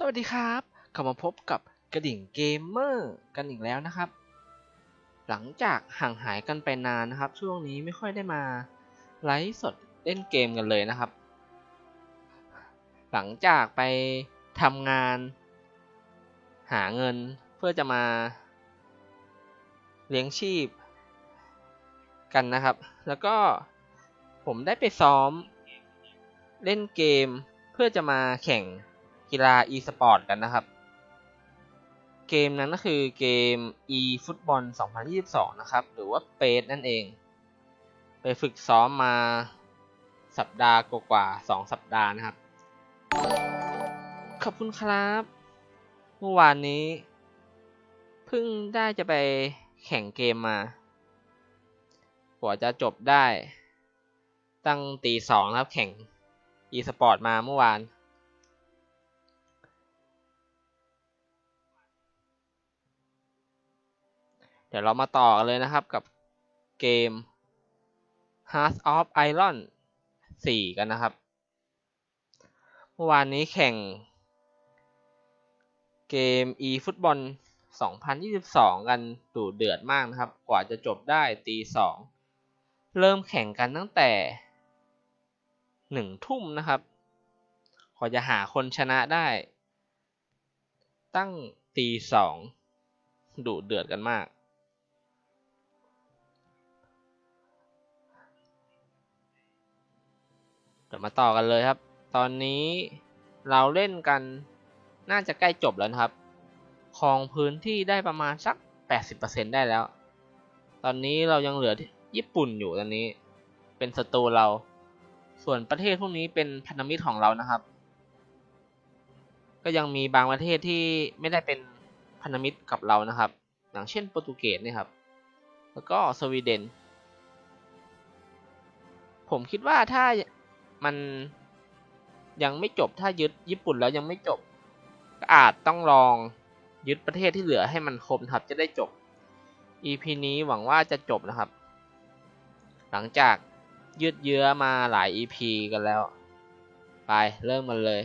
สวัสดีครับกลับมาพบกับกระดิ่งเกมเมอร์กันอีกแล้วนะครับ หลังจากห่างหายกันไปนานนะครับ ช่วงนี้ไม่ค่อยได้มาไลฟ์สดเล่นเกมกันเลยนะครับ หลังจากไปทำงาน หาเงินเพื่อจะมา เลี้ยงชีพ กันนะครับ แล้วก็ผมได้ไปซ้อม เล่นเกมเพื่อจะมาแข่ง กีฬา e-sport กันนะครับ เกมนั้นก็คือเกม e-football 2022 นะครับ หรือว่าเปสนั่นเอง ไปฝึกซ้อมมาสัปดาห์กว่าๆสองสัปดาห์นะครับ ขอบคุณครับ เมื่อวานนี้ เพิ่งได้จะไปแข่งเกมมากว่าจะจบได้ ตั้งตีสองครับแข่ง e-sport มาเมื่อวาน ดี๋ยวเรามาต่อกันเลยนะครับกับเกม Heart of Iron 4 กันนะครับ เมื่อวานนี้แข่ง เกม eFootball 2022 กันดูเดือดมากนะครับ กว่าจะจบได้ตีสองเริ่มแข่งกันตั้งแต่หนึ่งทุ่มนะครับกว่าจะหาคนชนะได้ ตั้งตีสองดูเดือดกันมาก มาต่อกันเลยครับ ตอนนี้เราเล่นกันน่าจะใกล้จบแล้วครับคองพื้นที่ได้ประมาณสัก 80%ได้แล้ว ตอนนี้เรายังเหลือญี่ปุ่นอยู่ตอนนี้ เป็นศัตรูเรา ส่วนประเทศพวกนี้เป็นพันธมิตรของเรานะครับ ก็ยังมีบางประเทศที่ไม่ได้เป็นพันธมิตรกับเรานะครับ อย่างเช่นโปรตุเกสเนี่ยครับ แล้วก็สวีเดน ผมคิดว่าถ้า มันยังไม่จบถ้ายึดญี่ปุ่นแล้วยังไม่จบ ก็อาจต้องลองยึดประเทศที่เหลือให้มันครบครับจะได้จบ EP นี้หวังว่าจะจบนะครับ หลังจากยืดเยื้อมาหลาย EP กันแล้ว ไปเริ่มมันเลย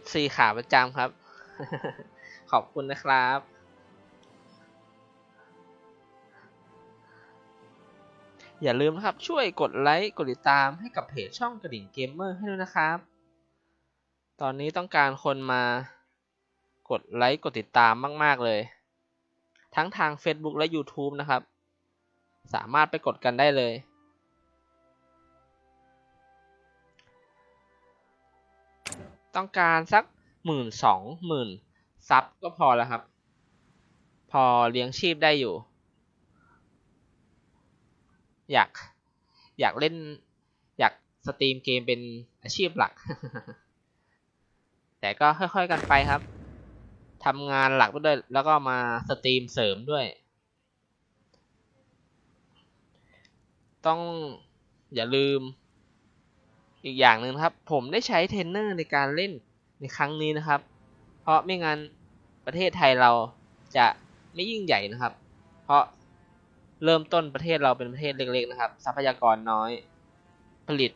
FC ขาประจำครับ ขอบคุณนะครับ อย่าลืมนะครับช่วยกดไลค์กดติดตามให้กับเพจช่องกระดิ่งเกมเมอร์ให้ด้วยนะครับ ตอนนี้ต้องการคนมากดไลค์กดติดตามมาก ๆ เลย ทั้งทาง Facebook และ YouTube นะครับ สามารถไปกดกันได้เลย ต้องการสักหมื่นสองหมื่นซับก็พอแล้วครับ พอเลี้ยงชีพได้อยู่ อยาก อยากเล่น อยากสตรีมเกมเป็นอาชีพหลัก แต่ก็ค่อย ๆ กันไปครับทำงานหลักด้วย แล้วก็มาสตรีมเสริมด้วย ต้องอย่าลืม อีกอย่างหนึ่งครับ ผมได้ใช้เทรนเนอร์ในการเล่นในครั้งนี้นะครับ เพราะไม่งั้นประเทศไทยเราจะไม่ยิ่งใหญ่นะครับ เพราะเริ่มต้นประเทศเราเป็นประเทศเล็กๆนะครับ ทรัพยากรน้อยผลิต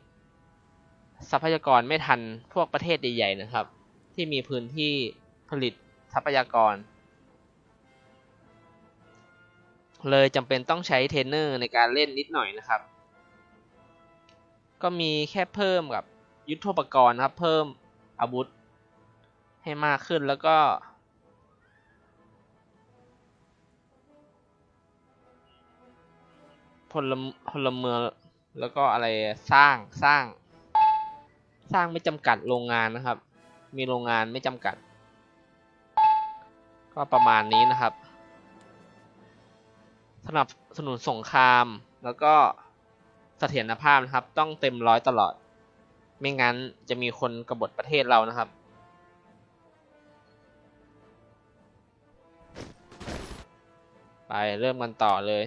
ทรัพยากรไม่ทันพวกประเทศใหญ่ๆนะครับ ที่มีพื้นที่ผลิตทรัพยากร เลยจำเป็นต้องใช้เทรนเนอร์ในการเล่นนิดหน่อยนะครับ ก็มีแค่เพิ่มกับยุทธปกรณ์ครับ เพิ่มอาวุธให้มากขึ้นแล้วก็พลพลเมืองแล้วก็อะไรสร้างสร้าง สร้างไม่จำกัดโรงงานนะครับ มีโรงงานไม่จำกัด ก็ประมาณนี้นะครับสนับสนุนสงครามแล้วก็ เสถียรภาพนะครับ ต้องเต็มร้อยตลอด ไม่งั้นจะมีคนกบฏประเทศเรานะครับ ไปเริ่มกันต่อเลย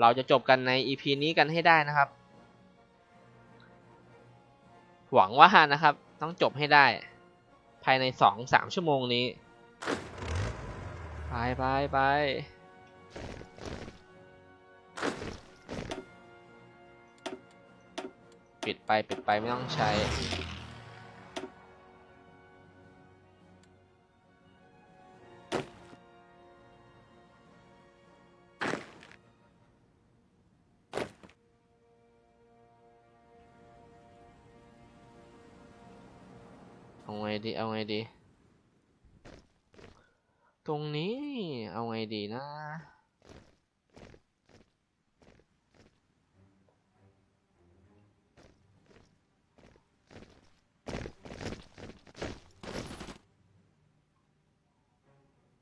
เราจะจบกันใน EP นี้กันให้ได้นะครับ หวังว่านะครับ ต้องจบให้ได้ ภายในสองสามชั่วโมงนี้ ไปไปไป ปิดไปปิดไปไม่ต้องใช้เอาไงดี เอาไงดี ตรงนี้ เอาไงดีนะ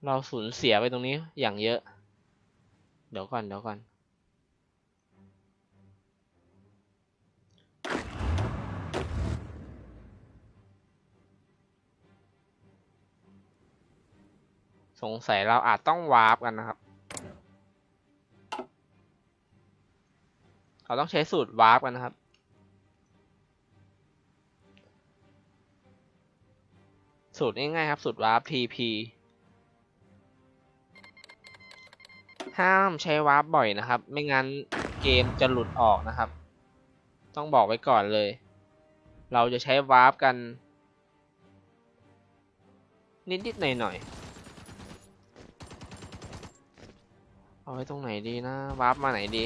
เราสูญเสียไปตรงนี้อย่างเยอะ เดี๋ยวก่อนเดี๋ยวก่อน สงสัยเราอาจต้องวาร์ปกันนะครับ เราต้องใช้สูตรวาร์ปกันนะครับสูตรง่ายๆครับ สูตรวาร์ป TP ห้ามใช้วาร์ปบ่อยนะครับ ไม่งั้นเกมจะหลุดออกนะครับ ต้องบอกไว้ก่อนเลย เราจะใช้วาร์ปกัน นิดๆหน่อยๆเอาไว้ตรงไหนดีนะวาร์ปมาไหนดี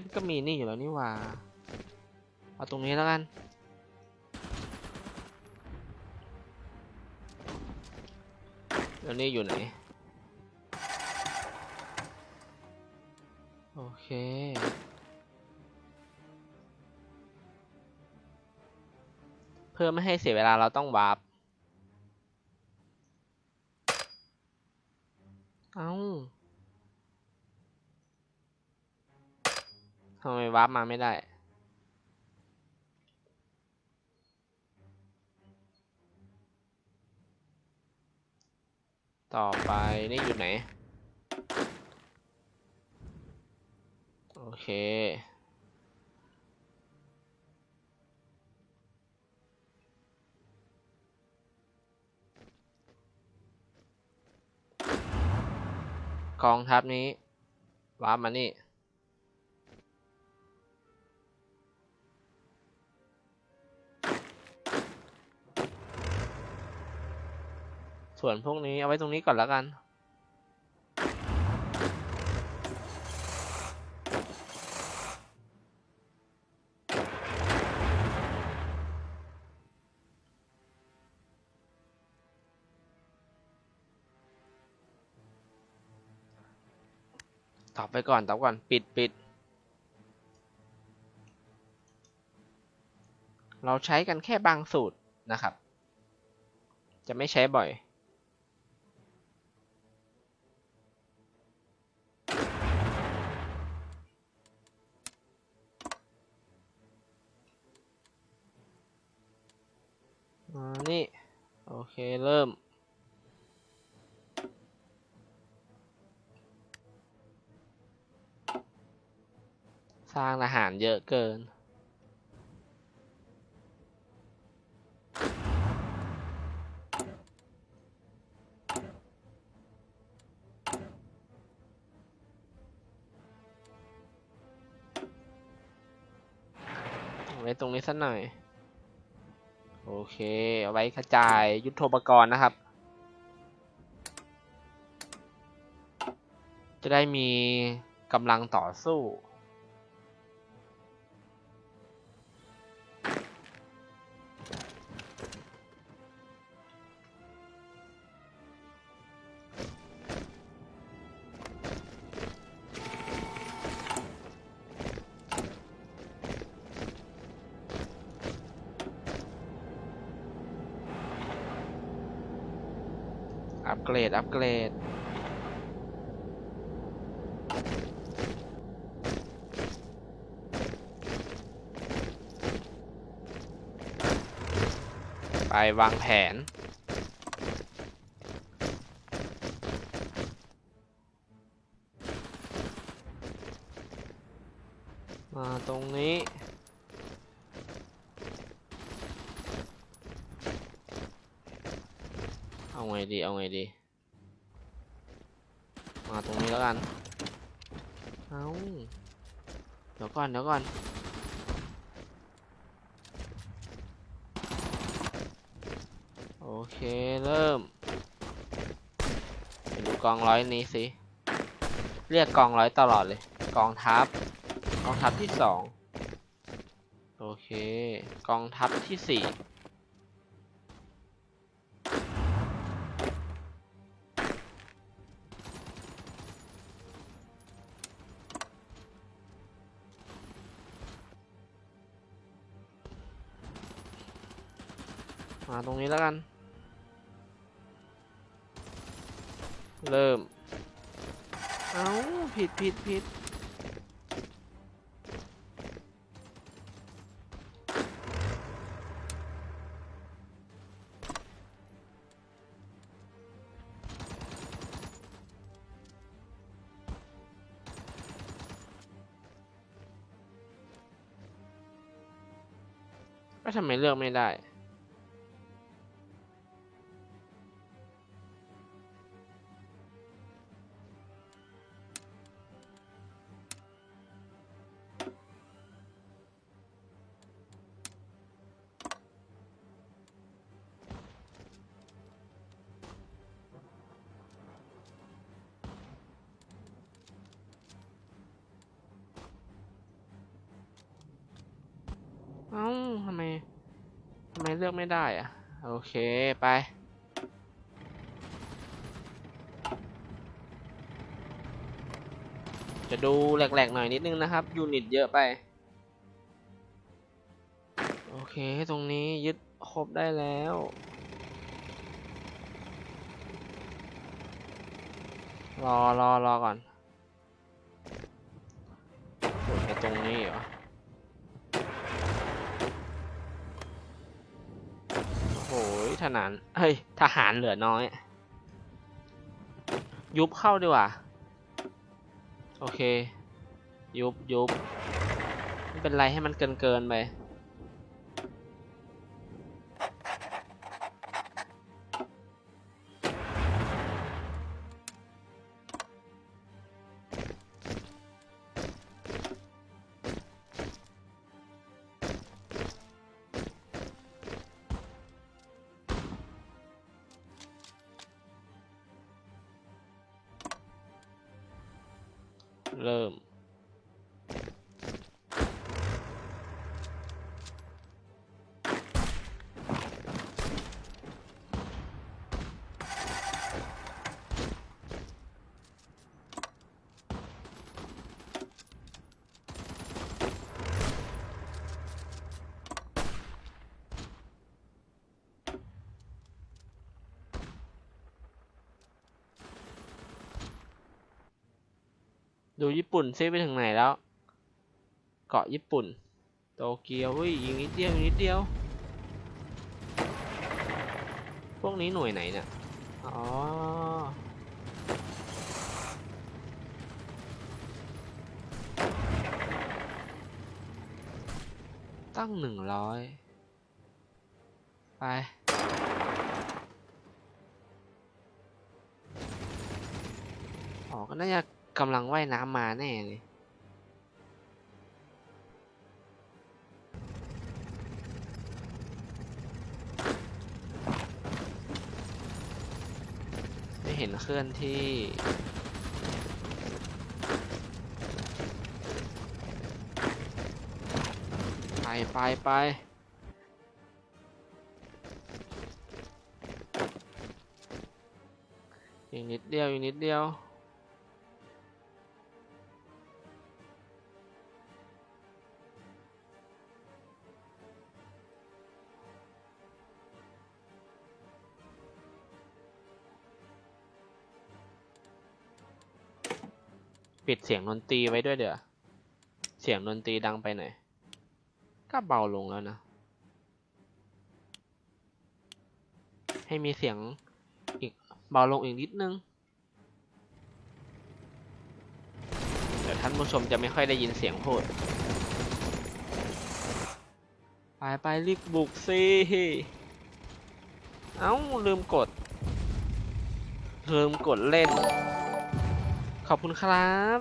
ยมันก็มีนี่อยู่แล้วนี่หว่า เอาตรงนี้แล้วกัน แล้วนี่อยู่ไหน โอเคเพื่อไม่ให้เสียเวลาเราต้องวาร์ป เอ้า ทำไมวาร์ปมาไม่ได้ ต่อไปนี่อยู่ไหน โอเคกองทัพนี้วาร์ปมานี่ ส่วนพวกนี้เอาไว้ตรงนี้ก่อนแล้วกัน ตอบไปก่อนตอบก่อน ปิดปิด เราใช้กันแค่บางสูตรนะครับ จะไม่ใช้บ่อย อ่านี่ โอเค เริ่ม สร้างอาหารเยอะเกินเอาไว้ตรงนี้สักหน่อย โอเค เอาไว้กระจายยุทโธปกรณ์นะครับ จะได้มีกำลังต่อสู้ อัพเกรด อัพเกรด ไปวางแผน มาตรงนี้ ดี เอาไงดี มาตรงนี้แล้วกัน เอาเดี๋ยวก่อน เดี๋ยวก่อนโอเค เริ่มไปดูกองร้อยนี้สิ เรียกกองร้อยตลอดเลย กองทัพ กองทัพที่สอง โอเค กองทัพที่สี่ ตรงนี้แล้วกัน เริ่ม เอ้าผิดผิดผิดก็ทำไมเลือกไม่ได้ อกไม่ได้อะโอเคไป จะดูแหลกๆหน่อยนิดนึงนะครับ ยูนิตเยอะไป โอเค ตรงนี้ยึดครบได้แล้วรอรอรอก่อนไอ้ตรงนี้เหรอ โอ้ยทหาร เฮ้ย ทหารเหลือน้อย ยุบเข้าดีกว่า โอเค ยุบยุบไม่เป็นไรให้มันเกินเกินไป เริ่ม ญี่ปุ่นเซิไปถึงไหนแล้ว เกาะญี่ปุ่น โตเกียวอุ้ยยิงนิดเดียวยิงนิดเดียว พวกนี้หน่วยไหนเนี่ยอ๋อตั้งหนึ่งร้อยไปอ๋อก็น่าจะ กำลังว่ายน้ำมาแน่เลยไม่เห็นเคลื่อนที่ไปไปไปอีกนิดเดียวอีกนิดเดียว ปิดเสียงดนตรีไว้ด้วยเดี๋ยวเสียงดนตรีดังไปหน่อยก็เบาลงแล้วนะ ให้มีเสียงอีกเบาลงอีกนิดนึง เดี๋ยวท่านผู้ชมจะไม่ค่อยได้ยินเสียงพูดไปไปรีบบุกสิเอ้าลืมกด ลืมกดเล่น ขอบคุณครับ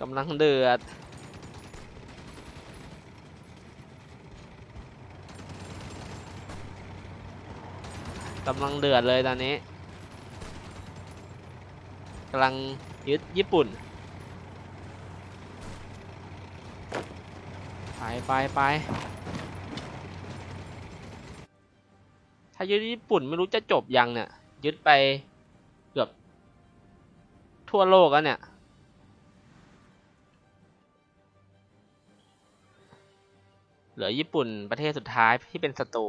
กำลังเดือดกำลังเดือดเลยตอนนี้กำลังยึดญี่ปุ่น ไปไปไปถ้ายึดญี่ปุ่นไม่รู้จะจบยังเนี่ย ยึดไปเกือบทั่วโลกแล้วเนี่ย เหลือญี่ปุ่นประเทศสุดท้ายที่เป็นศัตรู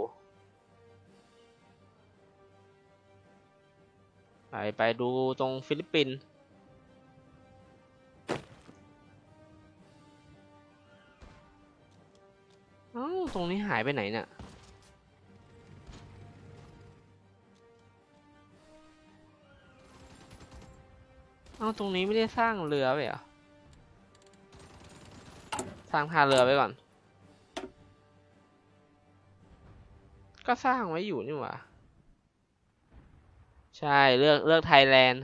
ไปไปดูตรงฟิลิปปินส์ ตรงนี้หายไปไหนเนี่ยเอ้าตรงนี้ไม่ได้สร้างเรือไว้เหรอ สร้างท่าเรือไว้ก่อน ก็สร้างไว้อยู่นี่หว่า ใช่เลือกเลือกไทยแลนด์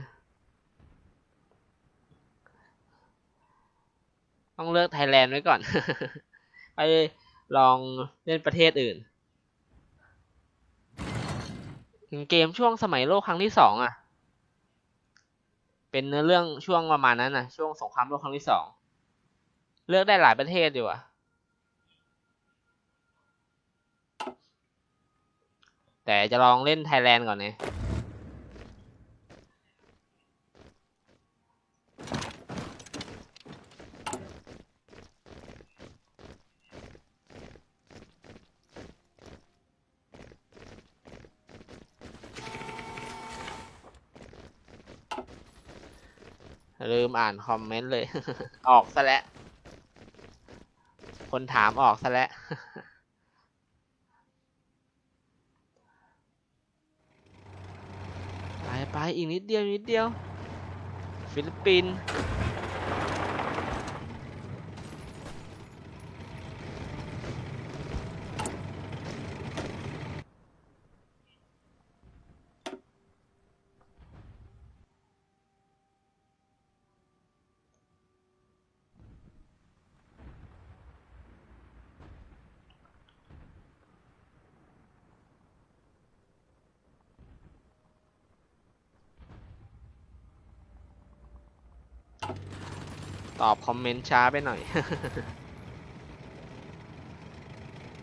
ต้องเลือกไทยแลนด์ไว้ก่อน ไปล ลองเล่นประเทศอื่นเกมช่วงสมัยโลกครั้งที่สองอะ เป็นเนื้อเรื่องช่วงประมาณนั้นนะช่วงสงครามโลกครั้งที่สองเลือกได้หลายประเทศอยู่อะแต่จะลองเล่นไทยแลนด์ก่อนเนี่ย ลืมอ่านคอมเมนต์เลย ออกซะแล้ว คนถามออกซะแล้ว ไปไปอีกนิดเดียวนิดเดียว ฟิลิปปินส์ ตอบคอมเมนต์ช้าไปหน่อย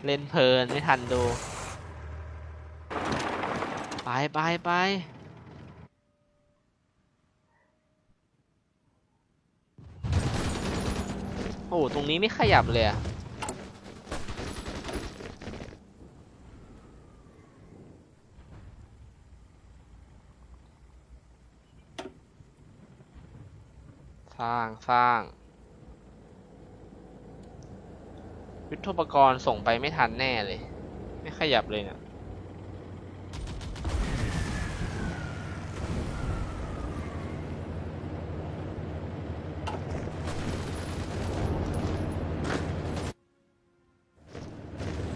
เล่นเพลินไม่ทันดู ไปไปไปโอ้ตรงนี้ไม่ขยับเลยอะ สร้างสร้างยุทธปกรณ์ส่งไปไม่ทันแน่เลย ไม่ขยับเลยเนี่ย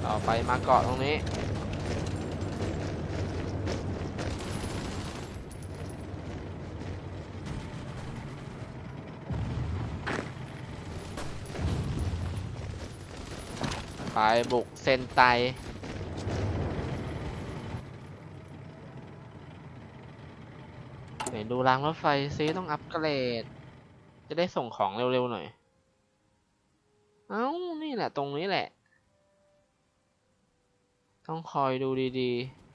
ต่อไปมาเกาะตรงนี้ ไปบุกเซนไต ไหนดูรางรถไฟซิต้องอัปเกรด จะได้ส่งของเร็วๆหน่อย เอ้า นี่แหละตรงนี้แหละ ต้องคอยดูดีๆ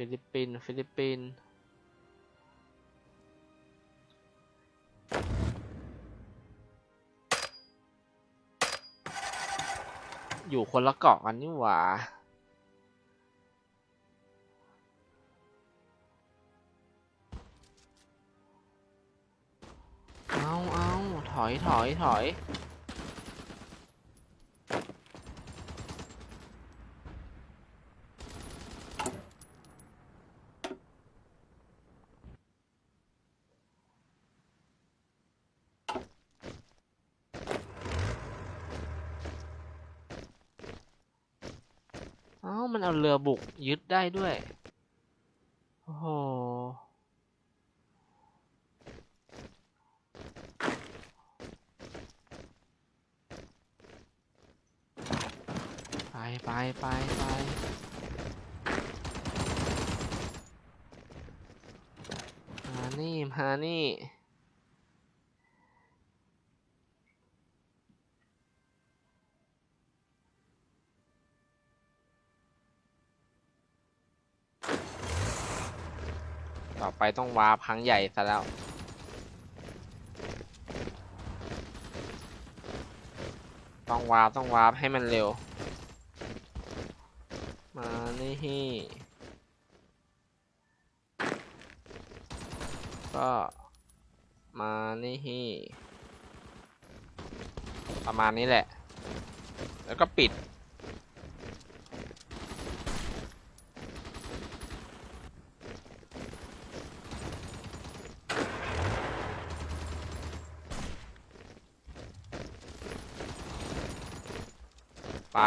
ฟิลิปปินส์ฟิลิปปินส์อยู่คนละเกาะกันนี่หว่าเอาเอาถอยถอยถอย เอ้า มันเอาเรือ บุกยึดได้ด้วย โอ้โห ไปไปไปไปมานี่ มานี่ ไปต้องวาร์พังใหญ่ซะแล้วต้องวาร์ปต้องวาร์ปให้มันเร็ว มานี่ก็มานี่ประมาณนี้แหละ แล้วก็ปิด ไป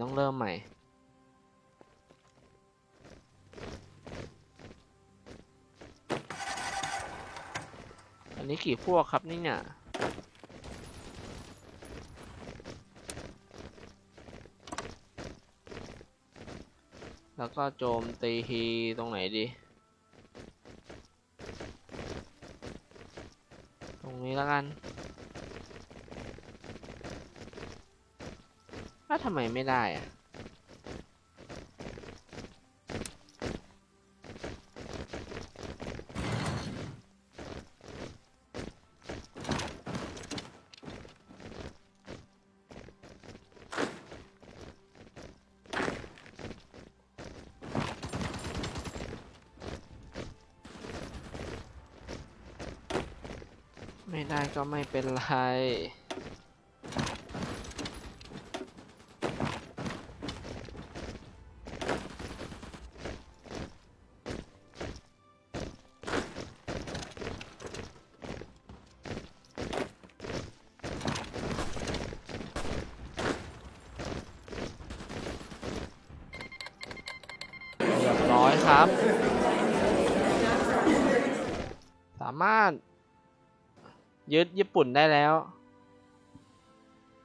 ต้องเริ่มใหม่ต้องเริ่มใหม่ อันนี้กี่พวกครับนี่เนี่ยแล้วก็โจมตีทีตรงไหนดี ตรงนี้แล้วกัน แล้วทำไมไม่ได้อะไม่ได้ก็ไม่เป็นไร อยครับ สามารถ ยึดญี่ปุ่นได้แล้ว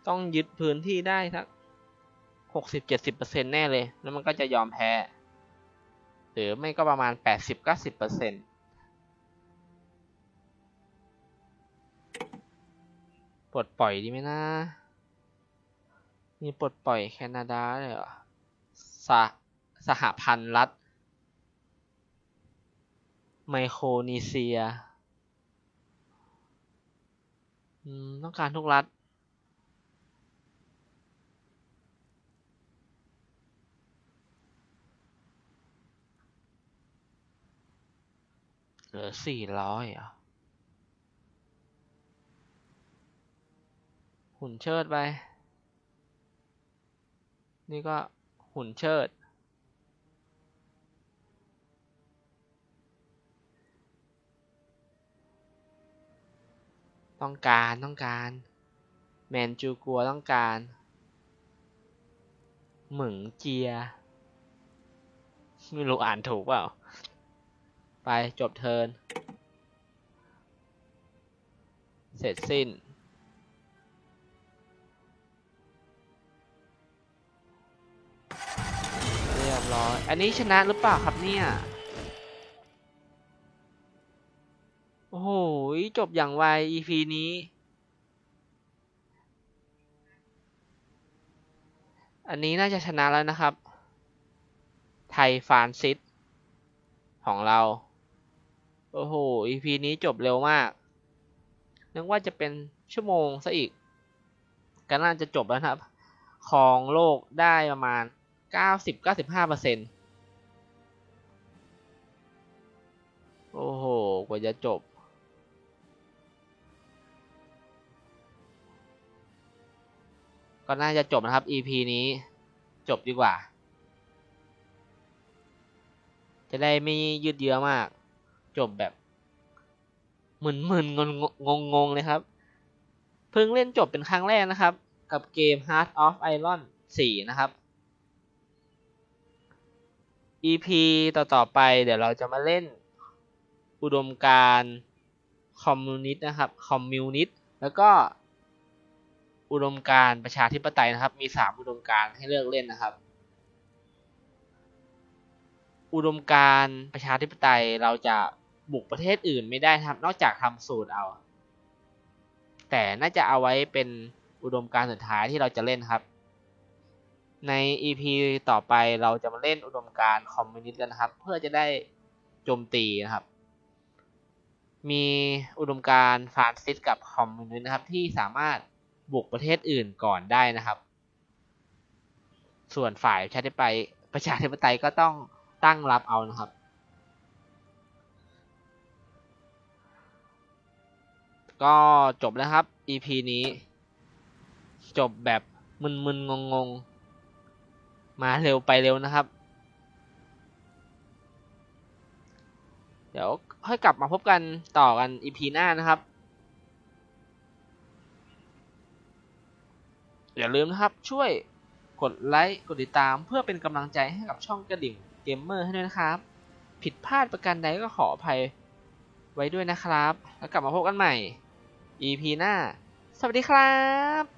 ต้องยึดพื้นที่ได้สักหกสิบเจ็ดสิบเปอร์เซ็นแน่เลย แล้วมันก็จะยอมแพ้ หรือไม่ก็ประมาณแปดสิบเก้าสิบเปอร์เซ็นปลดปล่อยดีไหมนะ มีปลดปล่อยแคนาดาเลยเหรอสหสหพันธ์รัฐ ไมโครนีเซียต้องการทุกรัฐ เหลือสี่ร้อยอะหุ่นเชิดไป นี่ก็หุ่นเชิด ต้องการต้องการ แมนจูกัวต้องการ หมึงเจีย ไม่รู้อ่านถูกเปล่า ไปจบเทิน เสร็จสิ้น เรียบร้อย อันนี้ชนะหรือเปล่าครับเนี่ย อ้โหจบอย่างไว EP นี้ อันนี้น่าจะชนะแล้วนะครับ ไทยฟานซิสของเรา โอ้โห EP นี้จบเร็วมาก นึกว่าจะเป็นชั่วโมงซะอีก ก็น่าจะจบแล้วครับ ของโลกได้ประมาณ 90-95%เปอร์เซ็นต์โอ้โห กว่าจะจบ ก็น่าจะจบนะครับ EP นี้จบดีกว่า จะได้ไม่ยืดเยื้อมาก จบแบบมึนๆงงงงเลยครับ เพิ่งเล่นจบเป็นครั้งแรกนะครับ กับเกม Heart of Iron 4 นะครับ EP ต่อๆไปเดี๋ยวเราจะมาเล่นอุดมการคอมมิวนิสต์นะครับ คอมมิวนิสต์แล้วก็ อุดมการประชาธิปไตยนะครับ มี3อุดมการให้เลือกเล่นนะครับ อุดมการประชาธิปไตยเราจะบุกประเทศอื่นไม่ได้นะครับ นอกจากทำสูตรเอา แต่น่าจะเอาไว้เป็นอุดมการสุดท้ายที่เราจะเล่นครับ ใน EP ต่อไปเราจะมาเล่นอุดมการคอมมิวนิสต์กันนะครับ เพื่อจะได้โจมตีนะครับ มีอุดมการฟานซิสกับคอมมิวนิสต์นะครับที่สามารถ บุกประเทศอื่นก่อนได้นะครับ ส่วนฝ่ายประชาธิปไตยประชาธิปไตยก็ต้องตั้งรับเอานะครับ ก็จบแล้วครับ EP นี้ จบแบบมึนๆงงๆ มาเร็วไปเร็วนะครับ เดี๋ยวค่อยกลับมาพบกันต่อกัน EP หน้านะครับ อย่าลืมนะครับช่วยกดไลค์กดติดตามเพื่อเป็นกำลังใจให้กับช่องกระดิ่งเกมเมอร์ให้ด้วยนะครับ ผิดพลาดประการใดก็ขออภัยไว้ด้วยนะครับ แล้วกลับมาพบกันใหม่ EP หน้า สวัสดีครับ